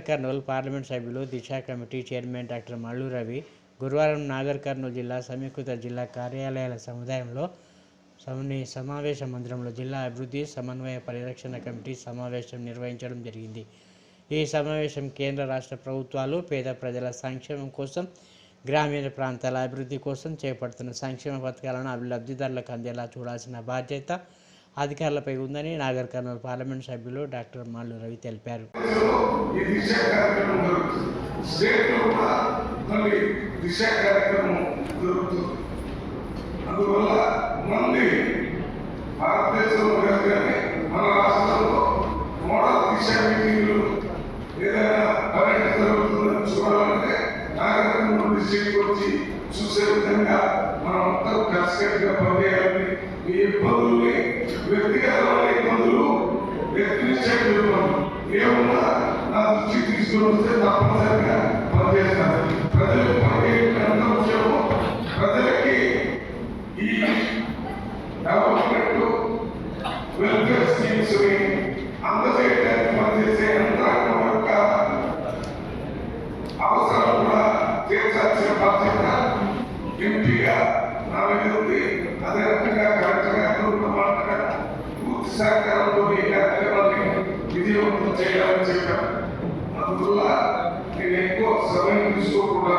Kurnool parliament సభ్యులు Disha committee chairman doctor Mallu Ravi గురువారం నాగర్ కర్నూలు జిల్లా సమీకృత జిల్లా కార్యాలయాల సముదాయంలో సమని సమావేశ మందిరంలో జిల్లా అభివృద్ధి సమన్వయ పరిరక్షణ కమిటీ సమావేశం నిర్వహించడం జరిగింది. ఈ సమావేశం కేంద్ర రాష్ట్ర ప్రభుత్వాలు పేద ప్రజల సంక్షేమం కోసం గ్రామీణ ప్రాంతాల అభివృద్ధి కోసం చేపడుతున్న సంక్షేమ పథకాలను అభి- లబ్ధిదారులకు అందేలా చూడాల్సిన బాధ్యత అధికారులపై ఉందని నాగర్ కర్నూలు పార్లమెంట్ సభ్యులు డాక్టర్ మల్లు రవి తెలిపారు. అందువల్ల మంది భారతదేశంలో కానీ మన రాష్ట్రంలో మోడల్ మీటింగ్లు ఏదైనా పర్యటన జరుగుతుందని చూడాలంటే నాగరికం వచ్చి చూసే విధంగా మనం అందరూ కలిసికట్టుగా పనిచేయాలి. ఈ ఇబ్బందుల్ని వ్యక్తిగతమైన ఇబ్బందులు వ్యక్తినిశ్చయం ఏమన్నా నా దృష్టికి తీసుకుని వస్తే తప్పనిసరిగా పనిచేస్తాను. ప్రజలు పనిచేయడం ఎంత ముఖ్యమో ప్రజలకి ఈ డెవలప్మెంట్ వెల్ఫేర్ స్కీమ్స్ని అందజేయడానికి పనిచేసే యంత్రాంగం యొక్క అవసరం కూడా తీర్చాల్సిన బాధ్యత ఎంపీగా నా మీద ఉంది. సహకారంతో ఈ కార్యక్రమాన్ని విజయవంతం చేయాలని చెప్పాను. అందువల్ల నేను ఎక్కువ సమయం తీసుకోకుండా